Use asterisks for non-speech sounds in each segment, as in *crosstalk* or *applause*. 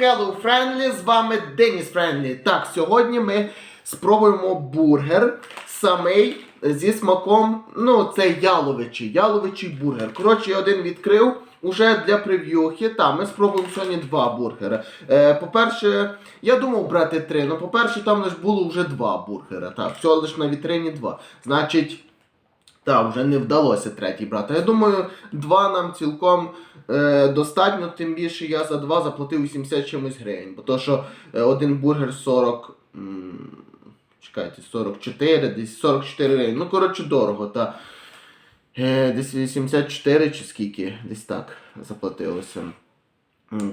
Hello Friendly, з вами Деніс Френдлі. Так, сьогодні ми спробуємо бургер самий зі смаком, ну, це яловичий, яловичий бургер. Коротше, я один відкрив уже для прев'юхи. Та, ми спробуємо сьогодні два бургери. Е, по-перше, я думав брати три, але по-перше, там лише було вже два бургера. Так, всього лише на вітрині два. Значить. Так, вже не вдалося третій брати. Я думаю, два нам цілком е, достатньо, тим більше я за два заплатив 80 чимось гривень. Бо то, що е, один бургер 40. м, чекайте, 44, десь 44 гривень. Ну, коротше, дорого. Та, е, десь 84 чи скільки, десь так заплатилося.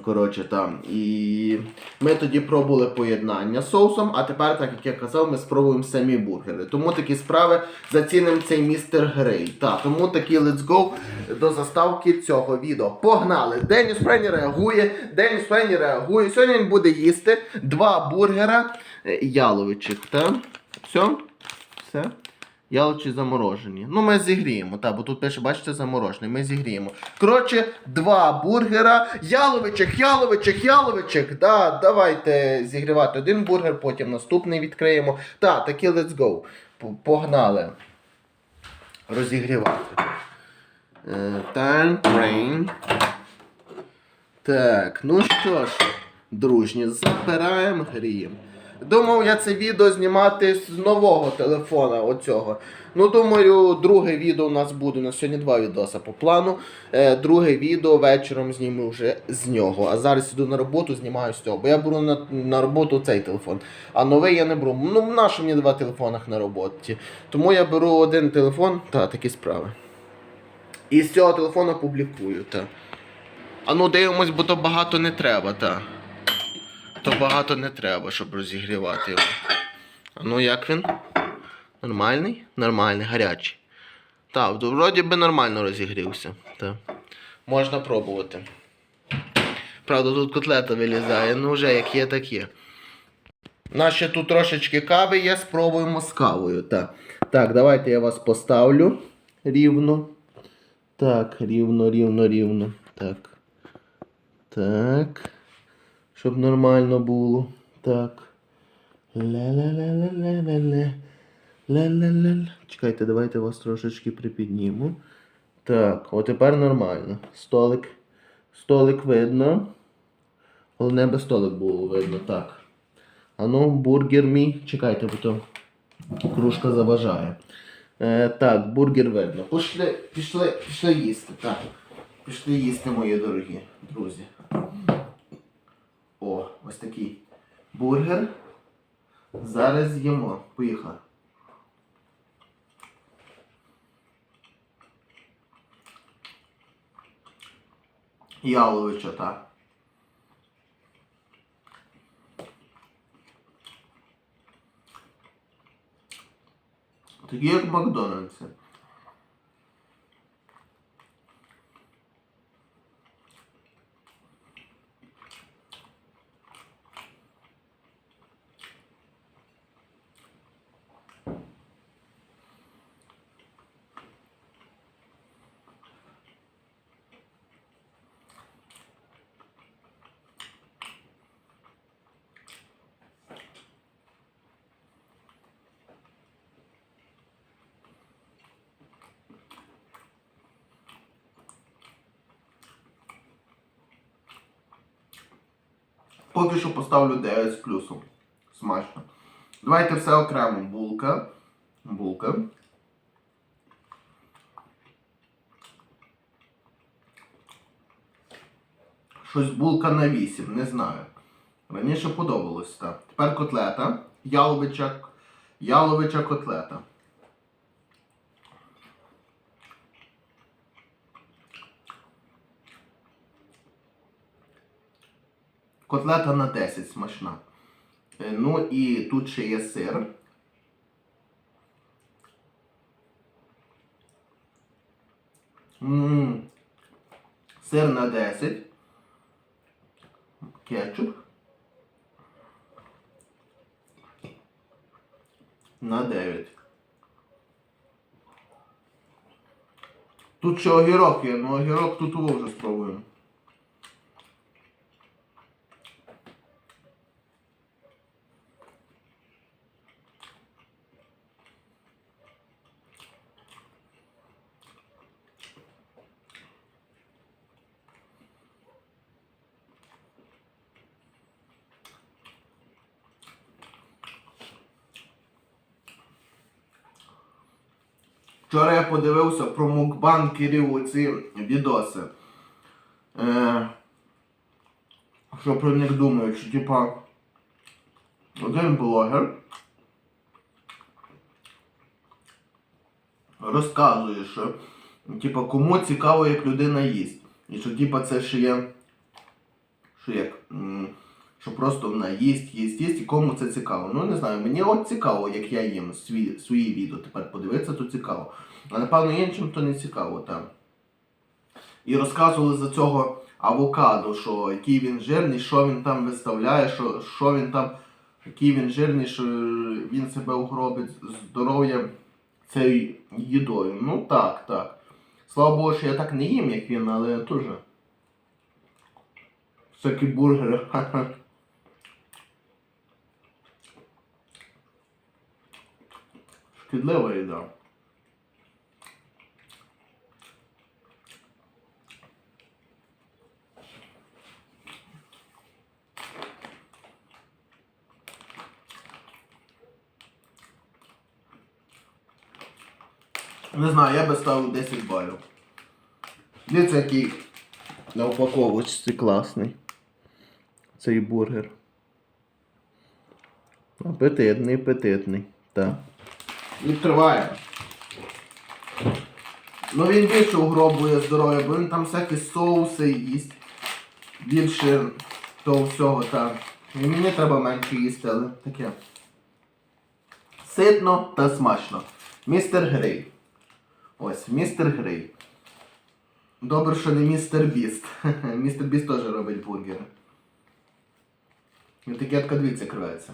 Коротше, там. І ми тоді пробували поєднання з соусом, а тепер, так як я казав, ми спробуємо самі бургери. Тому такі справи зацінимо цей містер Грей. Так, тому такі let's go до заставки цього відео. Погнали! Деніс Френі реагує, Деніс Френі реагує. Сьогодні він буде їсти два бургера яловичих. Так? Все? Все? Яловичі заморожені. Ну, ми зігріємо, так, бо тут пише, бачите, заморожений. Ми зігріємо. Коротше, два бургера. Яловичих, яловичих, яловичих. Да, давайте зігрівати один бургер, потім наступний відкриємо. Так, такі let's go. Погнали. Розігрівати. Е, train. Так, ну що ж, дружні, забираємо, гріємо. Думав я це відео знімати з нового телефона оцього. Ну, думаю, друге відео у нас буде. У нас сьогодні два відоси по плану. Е, друге відео вечором зніму вже з нього. А зараз іду на роботу, знімаю з цього. Бо я беру на, на роботу цей телефон. А новий я не беру. Ну, нащо мені два телефонах на роботі? Тому я беру один телефон, та такі справи. І з цього телефону публікую, та. А ну дивимось, бо то багато не треба, та. То багато не треба, щоб розігрівати його. Ну як він? Нормальний? Нормальний, гарячий. Так, вроді би нормально розігрівся. Так. Можна пробувати. Правда, тут котлета вилізає, ну вже як є, так є. У нас ще тут трошечки кави є, спробуємо з кавою. Так, так давайте я вас поставлю рівно. Так, рівно, рівно, рівно. Так. Так. Щоб нормально було. Так. Ля-ля-ля-ля-ля-ля-ля. Ля-ля-ля. Чекайте, давайте вас трошечки припідніму. Так, от тепер нормально. Столик. Столик видно. Головне би столик було видно, так. Ну, бургер мій. Чекайте, бо то кружка заважає. Е, так, бургер видно. Пішли, пішли, пішли їсти. Так. Пішли їсти, мої дорогі друзі. Ось такий бургер. Зараз з'їмо. Поїхали. Яловича, так. Такі як в Макдональдсі. Поки що поставлю 9 з плюсом. Смачно. Давайте все окремо. Булка. Булка. Щось булка на 8, не знаю. Раніше подобалось так. Тепер котлета. Яловича, яловича котлета. Котлета на 10 смачна. Е, Ну і тут ще є сир. М, Сир на 10. Кетчуп. На 9. Тут ще огірок є, ну огірок тут уже спробуємо. Вчора я подивився про мукбанкерів оці відоси. Е, що про них думають, що типа один блогер розказує, що типа кому цікаво, як людина їсть. І що типа це ще є. Що як? Що просто вона їсть, їсть, їсть, і кому це цікаво. Ну не знаю, мені от цікаво, як я їм свої, свої відео тепер подивитися, то цікаво. А напевно іншим то не цікаво, так. І розказували за цього авокадо, що який він жирний, що він там виставляє, що, що він там, який він жирний, що він себе угробить здоров'я цією їдою. Ну так, так. Слава Богу, що я так не їм, як він, але теж. Всякі бургери. *laughs* ха-ха. Шкідлива їда. Не знаю, я би ставив 10 балів. Дивіться, який на упаковочці класний. Цей бургер. Апетитний, апетитний. Так. Відкриваємо. Ну він більше угробує здоров'я, бо він там всякі соуси їсть. Більше того всього, так. І мені треба менше їсти, але таке. Ситно та смачно. Містер Грей. Ось, містер Грей. Добре, що не містер Біст. *laughs* містер Біст теж робить бургери. Етикетка дивіться кривається.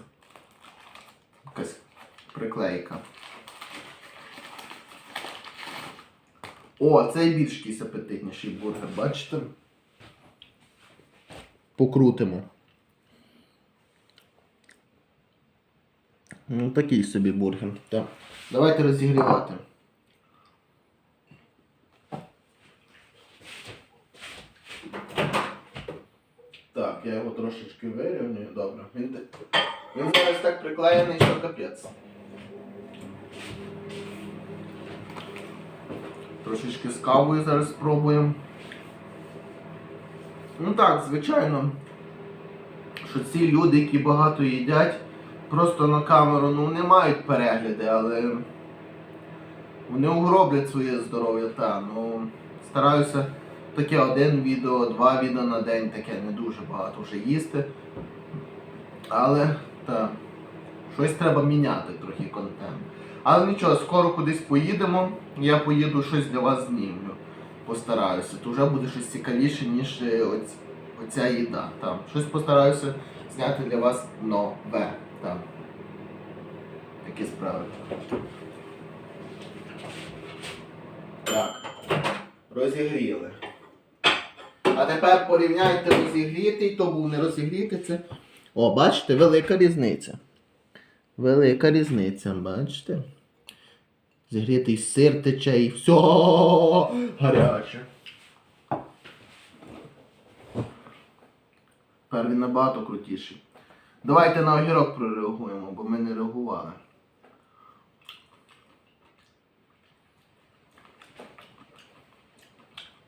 Якась приклейка. О, цей більш якийсь апетитніший бургер, бачите? Покрутимо. Ну, такий собі бургер. Так. Давайте розігрівати. Так, я його трошечки вирівнюю, добре. Він, зараз так приклеєний, що капець. Трошечки з кавою зараз спробуємо. Ну так, звичайно, що ці люди, які багато їдять, просто на камеру ну, не мають перегляди, але вони угроблять своє здоров'я, та, ну, стараюся таке один відео, два відео на день, таке не дуже багато вже їсти. Але та, щось треба міняти трохи контент. Але нічого, скоро кудись поїдемо, я поїду щось для вас знімлю. Постараюся. То вже буде щось цікавіше, ніж е, оць, оця їда. Там. Щось постараюся зняти для вас нове. Там. Такі справи. Так. Розігріли. А тепер порівняйте розігрітий, то був не розігрітий це. О, бачите, велика різниця. Велика різниця, бачите? Зігрітий сир тече і все гаряче. Тепер він набагато крутіший. Давайте на огірок прореагуємо, бо ми не реагували.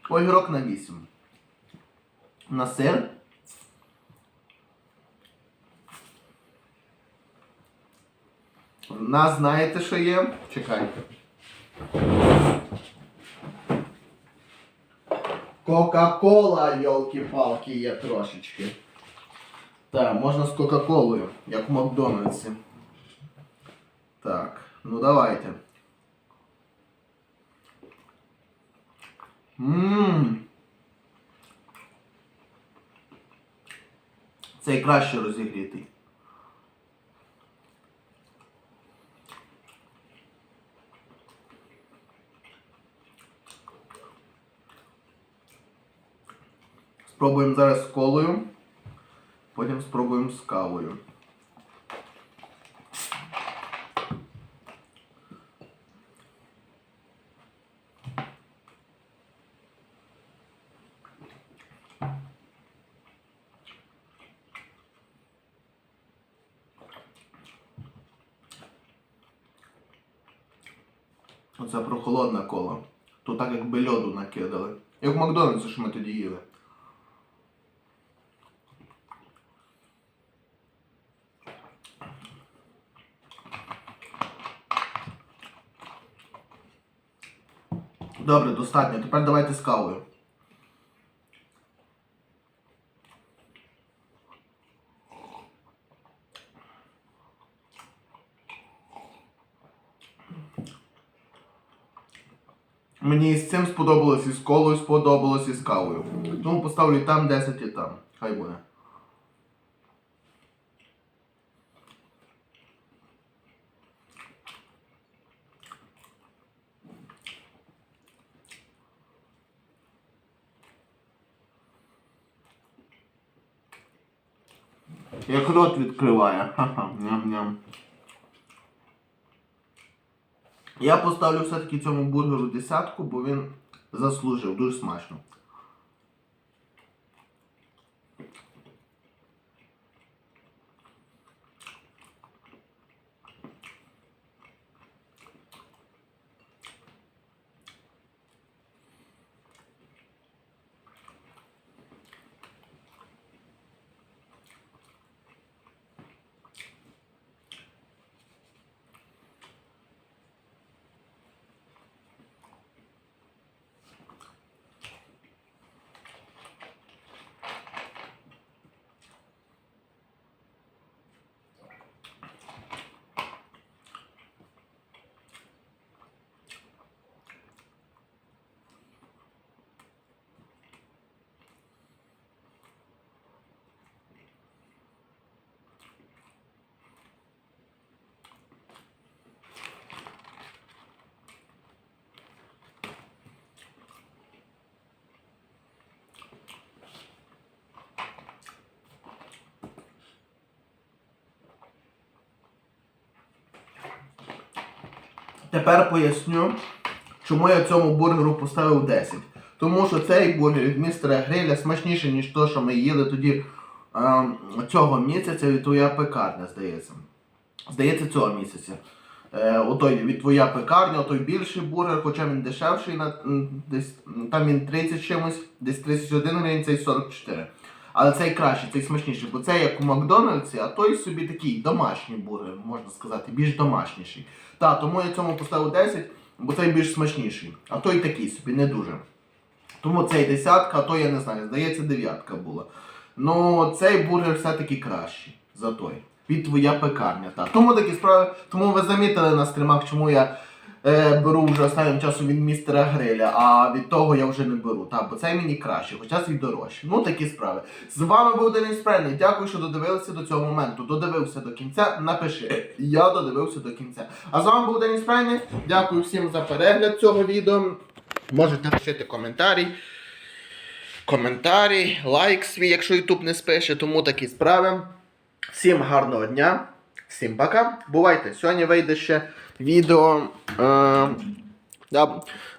Огірок на 8. На сир. У нас знаєте, що є? Чекайте. Кока-кола, йолки-палки, є трошечки. Так, можна з Кока-Колою, як в Макдональдсі. Так, ну давайте. Ммм. Цей краще розігрітий. Спробуємо зараз з колою, потім спробуємо з кавою. Оце прохолодна кола. То так якби льоду накидали. Як в Макдональдсі, що ми тоді їли. Добре, достатньо. Тепер давайте з кавою. Мені з цим сподобалось, і з колою сподобалось, і з кавою. Тому поставлю і там 10 і там. Хай буде. Як рот відкриває. Ха-ха. Я поставлю все-таки цьому бургеру десятку, бо він заслужив, дуже смачно. Тепер поясню, чому я цьому бургеру поставив 10. Тому що цей бургер від містера Гриля смачніший, ніж то, що ми їли тоді е, цього місяця від твоя пекарня, здається. Здається, цього місяця. Е, отой від твоя пекарня, отой більший бургер, хоча він дешевший, на, десь, там він 30 чимось, десь 31 гривень, цей 44. Але цей кращий, цей смачніший, бо це як у Макдональдсі, а той собі такий домашній бургер, можна сказати, більш домашніший. Та, тому я цьому поставив 10, бо цей більш смачніший. А той такий собі, не дуже. Тому цей десятка, а то я не знаю, здається, дев'ятка була. Ну, цей бургер все-таки кращий за той. Від твоя пекарня. Та. Тому такі справи. Тому ви замітили на стримах, чому я е, беру вже останнім часом від містера Гриля, а від того я вже не беру. Та, бо цей мені краще, хоча свій дорожчий. Ну такі справи. З вами був Денис Пренний. Дякую, що додивилися до цього моменту. Додивився до кінця. Напиши. *laughs* Я додивився до кінця. А з вами був Деніс Пренний. Дякую всім за перегляд цього відео. Можете пишити коментарі. Коментарі, лайк свій, якщо YouTube не спише, тому такі справи. Всім гарного дня, всім пока. Бувайте. Сьогодні вийде ще відео. Е,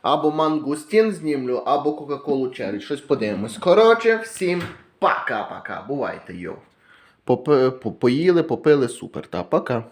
або мангустін знімлю, або Кока-Колу Черрі. Щось подивимось. Коротше, всім пока-пока. Бувайте, йо. Попи- по- Поїли, попили, супер. Та пока.